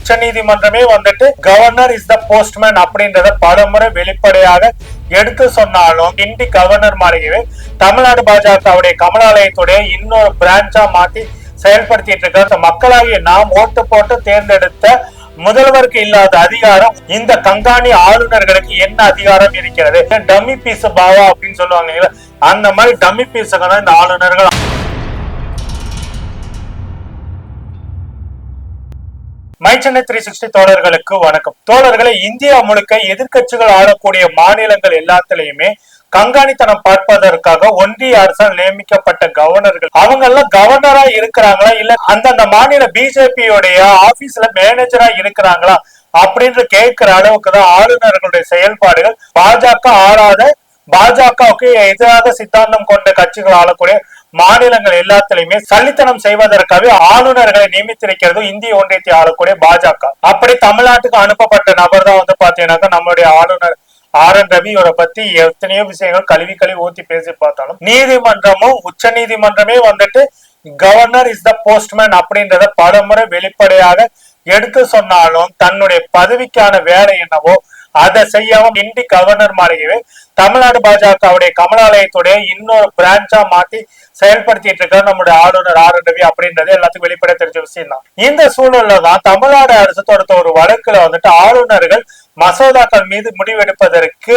உச்ச நீதிமன்றமே வந்துட்டு கவர்னர் இஸ் த போஸ்ட்மேன் அப்படின்றத பலமுறை வெளிப்படையாக எடுத்து சொன்னாலும் கிண்டி கவர்னர் மாளிகையை தமிழ்நாடு பாஜகவுடைய கமலாலயத்துடைய இன்னொரு பிரான்ச்சா மாத்தி செயல்படுத்திட்டு இருக்க மக்களாகிய நாம் ஓட்டு போட்டு தேர்ந்தெடுத்த முதல்வருக்கு இல்லாத அதிகாரம் இந்த கங்காணி ஆளுநர்களுக்கு என்ன அதிகாரம் இருக்கிறது டம்மி பீஸ் பாவா அப்படின்னு சொல்லுவாங்க இல்லைங்களா? அந்த மாதிரி டம்மி பீஸுக்கு இந்த ஆளுநர்கள் மைச்சென்னை த்ரீ சிக்ஸ்டி தோழர்களுக்கு வணக்கம். தோழர்களை இந்தியா முழுக்க எதிர்க்கட்சிகள் ஆளக்கூடிய மாநிலங்கள் எல்லாத்துலயுமே கண்காணித்தனம் பார்ப்பதற்காக ஒன்றிய அரசால் நியமிக்கப்பட்ட கவர்னர்கள். அவங்க எல்லாம் கவர்னரா இருக்கிறாங்களா? இல்ல அந்தந்த மாநில பிஜேபியோடைய ஆபீஸ்ல மேனேஜரா இருக்கிறாங்களா? அப்படின்னு கேட்கிற அளவுக்கு தான் ஆளுநர்களுடைய செயல்பாடுகள். பாஜக ஆளாத பாஜகவுக்கு எதிராக சித்தாந்தம் கொண்ட கட்சிகள் ஆளக்கூடிய மாநிலங்கள் எல்லாத்திலுமே சல்லித்தனம் செய்வதற்காக ஆளுநர்களை நியமித்திருக்கிறது இந்திய ஒன்றியத்தை ஆளக்கூடிய பாஜக. அப்படி தமிழ்நாட்டுக்கு அனுப்பப்பட்ட நபர் தான் வந்து பாத்தீங்கன்னாக்கா நம்மளுடைய ஆளுநர் ஆர் என் ரவி இவரை பத்தி எத்தனையோ விஷயங்கள் கழுவி கழுவி ஊத்தி பேசி பார்த்தாலும் நீதிமன்றமும் உச்ச நீதிமன்றமே வந்துட்டு கவர்னர் இஸ் த போஸ்ட்மேன் அப்படின்றத பலமுறை வெளிப்படையாக எடுத்து சொன்னாலும் தன்னுடைய பதவிக்கான வேலை என்னவோ அதை செய்யாம இண்டி கவர்னர் மாளிகையை தமிழ்நாடு பாஜகவுடைய கமலாலயத்துடைய இன்னொரு பிரான்ச்சா மாத்தி செயல்படுத்திட்டு இருக்க நம்முடைய ஆளுநர் ஆர் ரவி அப்படின்றது எல்லாத்துக்கும் வெளிப்பட தெரிஞ்ச விஷயம் தான். இந்த சூழல்ல தான் தமிழ்நாடு அரசு தொடுத்த ஒரு வழக்குல வந்துட்டு ஆளுநர்கள் மசோதாக்கள் மீது முடிவெடுப்பதற்கு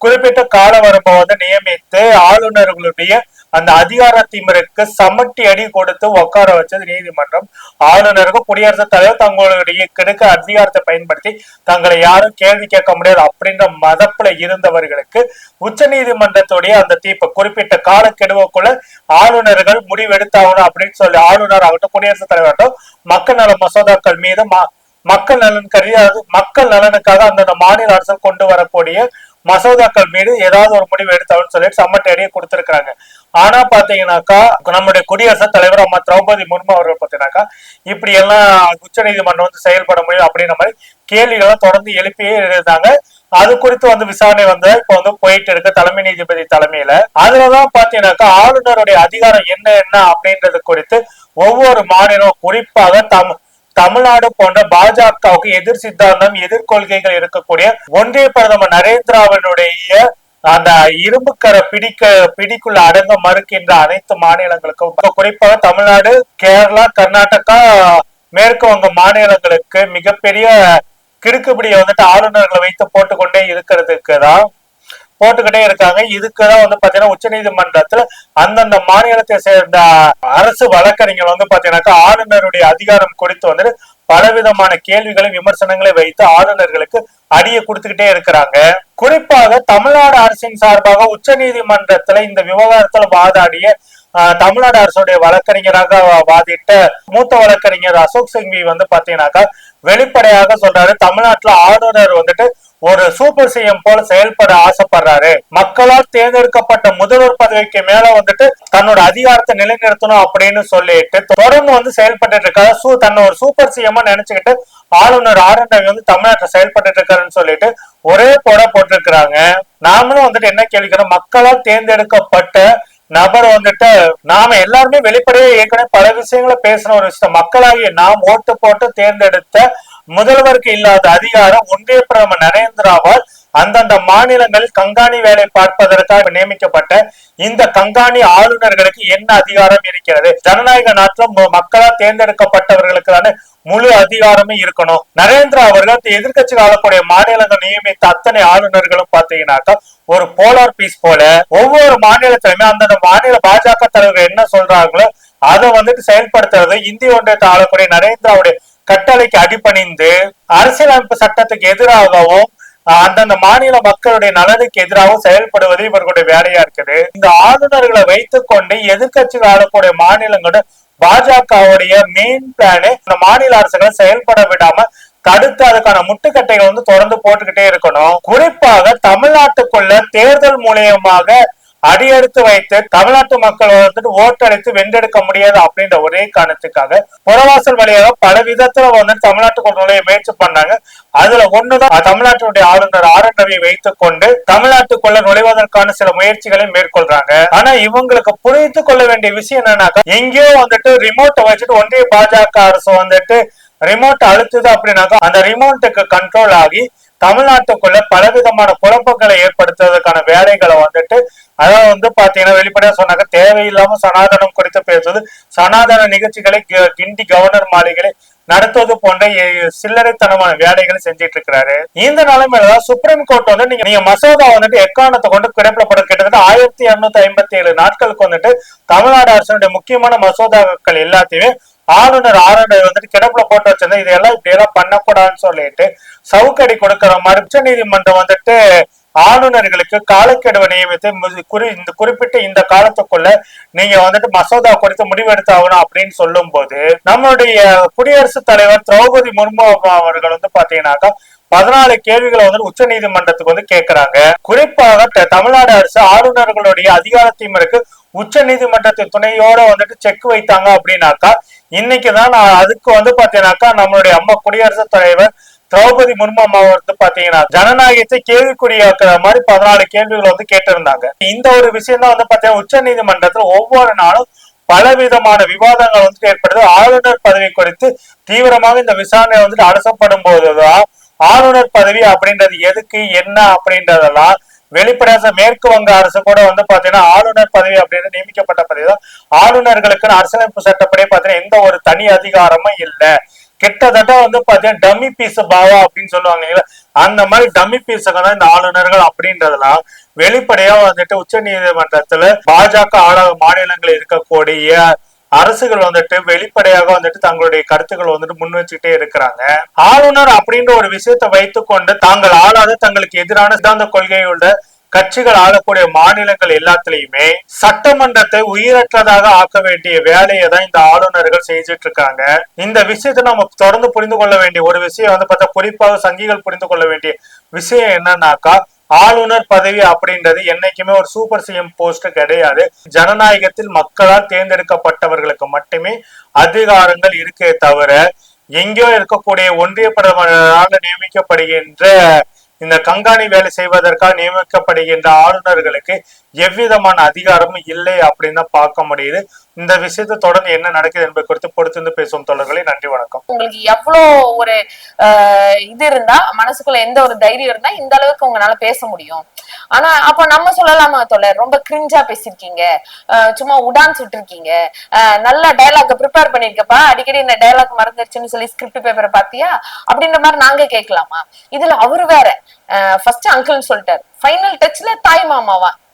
குறிப்பிட்ட கால வரம்பை வந்து நியமித்து ஆளுநர்களுடைய அந்த அதிகார திமிருக்கு சமட்டி அடி கொடுத்து உட்கார வச்சது நீதிமன்றம். ஆளுநருக்கு குடியரசுத் தலைவர் தங்களுடைய கிடைக்க அதிகாரத்தை பயன்படுத்தி தங்களை யாரும் கேள்வி கேட்க முடியாது அப்படின்ற மதப்புல இருந்தவர்களுக்கு உச்ச நீதிமன்றத்துடைய அந்த தீர்ப்பு குறிப்பிட்ட காலக்கெடுவுக்குள்ள ஆளுநர்கள் முடிவெடுத்தாகணும் அப்படின்னு சொல்லி ஆளுநர் ஆகட்டும் குடியரசுத் தலைவர் ஆகட்டும் மக்கள் நல மசோதாக்கள் மீது ம- மக்கள் நலன் கருதி மக்கள் நலனுக்காக அந்தந்த மாநில அரசு கொண்டு வரக்கூடிய மசோதாக்கள் மீது ஏதாவது ஒரு முடிவு எடுத்தாலும் சொல்லிட்டு சம்மட்டடியை கொடுத்திருக்காங்க ஆனா பாத்தீங்கன்னாக்கா நம்முடைய குடியரசுத் தலைவர் அம்மா திரௌபதி முர்மு அவர்கள் பாத்தீங்கன்னாக்கா இப்படி எல்லாம் உச்ச நீதிமன்றம் வந்து செயல்பட முடியும் அப்படின்ற மாதிரி கேள்விகளை தொடர்ந்து எழுப்பியே இருந்தாங்க. அது குறித்து வந்து விசாரணை வந்து இப்ப வந்து போயிட்டு இருக்கு தலைமை நீதிபதி தலைமையில. அதுலதான் பாத்தீங்கன்னாக்கா ஆளுநருடைய அதிகாரம் என்ன என்ன அப்படின்றது குறித்து ஒவ்வொரு மாநிலம் குறிப்பாக தம் தமிழ்நாடு போன்ற பாஜகவுக்கு எதிர் சித்தாந்தம் எதிர்கொள்கைகள் இருக்கக்கூடிய ஒன்றிய பிரதமர் நரேந்திராவினுடைய அந்த இரும்புக்கரை பிடிக்க பிடிக்குள்ள அடங்க மறுக்கின்ற அனைத்து மாநிலங்களுக்கும். குறிப்பாக தமிழ்நாடு கேரளா கர்நாடகா மேற்கு வங்க மாநிலங்களுக்கு மிகப்பெரிய கிடுக்குப்பிடியை வந்துட்டு ஆளுநர்களை வைத்து போட்டுக்கொண்டே இருக்கிறதுக்கு தான் போட்டுக்கிட்டே இருக்காங்க. இதுக்குதான் வந்து பாத்தீங்கன்னா உச்ச நீதிமன்றத்துல அந்தந்த மாநிலத்தை சேர்ந்த அரசு வழக்கறிஞர் வந்து பாத்தீங்கன்னாக்கா ஆளுநருடைய அதிகாரம் குறித்து வந்துட்டு பலவிதமான கேள்விகளை விமர்சனங்களை வைத்து ஆளுநர்களுக்கு அடியை கொடுத்துக்கிட்டே இருக்கிறாங்க. குறிப்பாக தமிழ்நாடு அரசின் சார்பாக உச்ச நீதிமன்றத்துல இந்த விவகாரத்துல வாதாடிய ஆஹ், தமிழ்நாடு அரசுடைய வழக்கறிஞராக வாதிட்ட மூத்த வழக்கறிஞர் அசோக் சிங்வி வந்து பாத்தீங்கன்னாக்கா வெளிப்படையாக சொல்றாரு. தமிழ்நாட்டுல ஆளுநர் வந்துட்டு ஒரு சூப்பர் சிஎம் போல செயல்பட ஆசைப்படுறாரு. மக்களால் தேர்ந்தெடுக்கப்பட்ட முதல்வர் பதவிக்கு மேல வந்துட்டு தன்னோட அதிகாரத்தை நிலைநிறுத்தணும் அப்படின்னு சொல்லிட்டு தொடர்ந்து வந்து செயல்பட்டு இருக்காரு. சூ தன்னை ஒரு சூப்பர் சிஎம் நினைச்சுக்கிட்டு ஆளுநர் ஆர் என் ரவி வந்து தமிழ்நாட்டில் செயல்பட்டு இருக்காருன்னு சொல்லிட்டு ஒரே போட போட்டிருக்கிறாங்க. நாமளும் வந்துட்டு என்ன கேள்விக்கிறோம்? மக்களால் தேர்ந்தெடுக்கப்பட்ட நபர் வந்துட்டு நாம எல்லாருமே வெளிப்படையே ஏற்கனவே பல விஷயங்களை பேசின ஒரு விஷயம் மக்களாகிய நாம் ஓட்டு போட்டு தேர்ந்தெடுத்த முதல்வருக்கு இல்லாத அதிகாரம் ஒன்றிய பிரதமர் நரேந்திராவால் அந்தந்த மாநிலங்களில் கண்காணி வேலை பார்ப்பதற்காக நியமிக்கப்பட்ட இந்த கண்காணி ஆளுநர்களுக்கு என்ன அதிகாரம் இருக்கிறது? ஜனநாயக நாட்டில் மக்களால் தேர்ந்தெடுக்கப்பட்டவர்களுக்கான முழு அதிகாரமே இருக்கணும். நரேந்திரா அவர்கள் எதிர்கட்சி ஆளக்கூடிய மாநிலங்கள் நியமித்த அத்தனை ஆளுநர்களும் பாத்தீங்கன்னாக்கா ஒரு போலார் பீஸ் போல ஒவ்வொரு மாநிலத்திலுமே அந்தந்த மாநில பாஜக தலைவர்கள் என்ன சொல்றாங்களோ அதை வந்துட்டு செயல்படுத்துறது இந்திய ஒன்றியத்தை ஆளக்கூடிய நரேந்திராவுடைய கட்டளைக்கு அடிபணிந்து அரசியலமைப்பு சட்டத்துக்கு எதிராகவும் அந்தந்த மாநில மக்களுடைய நலனுக்கு எதிராகவும் செயல்படுவது இவர்களுடைய வேலையா இருக்குது. இந்த ஆளுநர்களை வைத்துக் கொண்டு எதிர்கட்சிகள் ஆளக்கூடிய மாநிலங்களோட பாஜகவுடைய மெயின் பிளானு இந்த மாநில அரசுகளை செயல்பட விடாம தடுத்து அதுக்கான முட்டுக்கட்டைகள் வந்து தொடர்ந்து போட்டுக்கிட்டே இருக்கணும். குறிப்பாக தமிழ்நாட்டுக்குள்ள தேர்தல் மூலியமாக அடியெடுத்து வைத்து தமிழ்நாட்டு மக்கள் வந்துட்டு ஓட்டளித்து வென்றெடுக்க முடியாது அப்படின்ற ஒரே காரணத்துக்காக புறவாசல் வழியாக பல விதத்துல வந்து தமிழ்நாட்டுக்குள் நுழைய முயற்சி பண்ணாங்க. அதுல ஒண்ணுதான் தமிழ்நாட்டினுடைய ஆளுநர் ஆர் என் ரவி வைத்துக் கொண்டு தமிழ்நாட்டுக்குள்ள நுழைவதற்கான சில முயற்சிகளை மேற்கொள்றாங்க. ஆனா இவங்களுக்கு புரிந்து கொள்ள வேண்டிய விஷயம் என்னன்னாக்கா எங்கேயோ வந்துட்டு ரிமோட்டை வச்சுட்டு ஒன்றிய பாஜக அரசு வந்துட்டு ரிமோட் அழுத்துது அப்படின்னாக்கா அந்த ரிமோட்டுக்கு கண்ட்ரோல் ஆகி தமிழ்நாட்டுக்குள்ள பலவிதமான குழப்பங்களை ஏற்படுத்துவதற்கான வேலைகளை வந்துட்டு அதாவது வந்து பாத்தீங்கன்னா வெளிப்படையா சொன்னாங்க தேவையில்லாம சனாதனம் குறித்து பேசுவது சனாதன நிகழ்ச்சிகளை கிண்டி கவர்னர் மாளிகளை நடத்துவது போன்ற சில்லறைத்தனமான வேலைகளை செஞ்சிட்டு இருக்கிறாரு இந்த நிலைமையில தான் சுப்ரீம் கோர்ட் வந்து நீங்க நீங்க மசோதா வந்துட்டு எக்காரணத்தை கொண்டு கிடப்பிடப்படும் கிட்டத்தட்ட ஆயிரத்தி இருநூத்தி ஐம்பத்தி ஏழு நாட்களுக்கு வந்துட்டு தமிழ்நாடு அரசனுடைய முக்கியமான மசோதாக்கள் எல்லாத்தையுமே ஆளுநர் ஆளுநர் வந்துட்டு கிடப்புல போட்டு வச்சிருந்தேன். இதெல்லாம் இப்படி எல்லாம் பண்ணக்கூடாதுன்னு சொல்லிட்டு சவுக்கடி கொடுக்கிற மாதிரி உச்ச நீதிமன்றம் வந்துட்டு ஆளுநர்களுக்கு காலக்கெடுவை நியமித்து குறி இந்த குறிப்பிட்ட இந்த காலத்துக்குள்ள நீங்க வந்துட்டு மசோதா குறித்து முடிவெடுத்தாகணும் அப்படின்னு சொல்லும் போது நம்மளுடைய குடியரசுத் தலைவர் திரௌபதி முர்மு அவர்கள் வந்து பாத்தீங்கன்னாக்கா பதினாலு கேள்விகளை வந்து உச்ச நீதிமன்றத்துக்கு வந்து கேட்கிறாங்க குறிப்பாக தமிழ்நாடு அரசு ஆளுநர்களுடைய அதிகாரத்தையும் இருக்கு. உச்ச நீதிமன்றத்தின் துணையோட வந்துட்டு செக் வைத்தாங்க அப்படின்னாக்கா இன்னைக்குதான் நான் அதுக்கு வந்து பாத்தீங்கன்னாக்கா நம்மளுடைய அம்மா குடியரசுத் தலைவர் திரௌபதி முர்மு அம்மா வந்து பாத்தீங்கன்னா ஜனநாயகத்தை கேள்விக்குறியாக்குற மாதிரி பதினாலு கேள்விகள் வந்து கேட்டிருந்தாங்க. இந்த ஒரு விஷயம் தான் வந்து பாத்தீங்கன்னா உச்ச நீதிமன்றத்துல ஒவ்வொரு நாளும் பலவிதமான விவாதங்கள் வந்து ஏற்படுது. ஆளுநர் பதவி குறித்து தீவிரமாக இந்த விசாரணை வந்துட்டு அலசப்படும் போதுதான் ஆளுநர் பதவி அப்படின்றது எதுக்கு என்ன அப்படின்றதெல்லாம் வெளிப்படையாக மேற்கு வங்க அரசு கூட வந்து பாத்தீங்கன்னா ஆளுநர் பதவி அப்படின்னு நியமிக்கப்பட்ட பதவி தான் ஆளுநர்களுக்கு அரசியலமைப்பு சட்டப்படி பாத்தீங்கன்னா எந்த ஒரு தனி அதிகாரமும் இல்லை கிட்டத்தட்ட வந்து பாத்தீங்கன்னா டம்மி பீஸ் பாவா அப்படின்னு சொல்லுவாங்க இல்லைங்களா? அந்த மாதிரி டம்மி பீஸுங்க தான் இந்த ஆளுநர்கள் அப்படின்றதெல்லாம் வெளிப்படையா வந்துட்டு உச்ச நீதிமன்றத்துல பாஜக ஆள மாநிலங்களில் இருக்கக்கூடிய அரசுகள் வந்துட்டு வெளிப்படையாக வந்துட்டு தங்களுடைய கருத்துக்கள் வந்துட்டு முன் வச்சுக்கிட்டே இருக்கிறாங்க. ஆளுநர் அப்படின்ற ஒரு விஷயத்தை வைத்துக்கொண்டு தாங்கள் ஆளாத தங்களுக்கு எதிரான சித்தாந்த கொள்கையுள்ள கட்சிகள் ஆளக்கூடிய மாநிலங்கள் எல்லாத்துலயுமே சட்டமன்றத்தை உயிரற்றதாக ஆக்க வேண்டிய வேலையை தான் இந்த ஆளுநர்கள் செஞ்சுட்டு இருக்காங்க. இந்த விஷயத்தை நம்ம தொடர்ந்து புரிந்து கொள்ள வேண்டிய ஒரு விஷயம் வந்து பார்த்தா குறிப்பாக சங்கிகள் புரிந்து கொள்ள வேண்டிய விஷயம் என்னன்னாக்கா ஆளுநர் பதவி அப்படின்றது என்னைக்குமே ஒரு சூப்பர் சிஎம் போஸ்ட் கிடையாது. ஜனநாயகத்தில் மக்களால் தேர்ந்தெடுக்கப்பட்டவர்களுக்கு மட்டுமே அதிகாரங்கள் இருக்கே தவிர எங்கேயோ இருக்கக்கூடிய ஒன்றிய பிரதமரால் நியமிக்கப்படுகின்ற இந்த கண்காணி வேலை செய்வதற்காக நியமிக்கப்படுகின்ற ஆளுநர்களுக்கு எவ்விதமான அதிகாரமும் இல்லை அப்படின்னு தான் பார்க்க முடியுது. இந்த விஷயத்தை தொடர்ந்து என்ன நடக்குது என்பது குறித்து பொறுத்திருந்து பேசும் தொடர்களே நன்றி வணக்கம். உங்களுக்கு எவ்வளோ ஒரு ஆஹ், இது இருந்தா மனசுக்குள்ள எந்த ஒரு தைரியம் இருந்தா இந்த அளவுக்கு உங்களால பேச முடியும். ஆனா அப்ப நம்ம சொல்லலாமா தொடர் ரொம்ப கிரிஞ்சா பேசிருக்கீங்க சும்மா உடான் சுட்டிருக்கீங்க. ஆஹ், நல்ல டயலாக் ப்ரிப்பேர் பண்ணிருக்கப்பா. அடிக்கடி இந்த டயலாக் மறந்துருச்சுன்னு சொல்லி ஸ்கிரிப்ட் பேப்பரை பாத்தியா அப்படின்ற மாதிரி நாங்க கேட்கலாமா? இதுல அவரு வேற. ஃபர்ஸ்ட் அங்கிள்னு சொல்லிட்டாரு. ஃபைனல் டச்ல தாய் மாமாவா?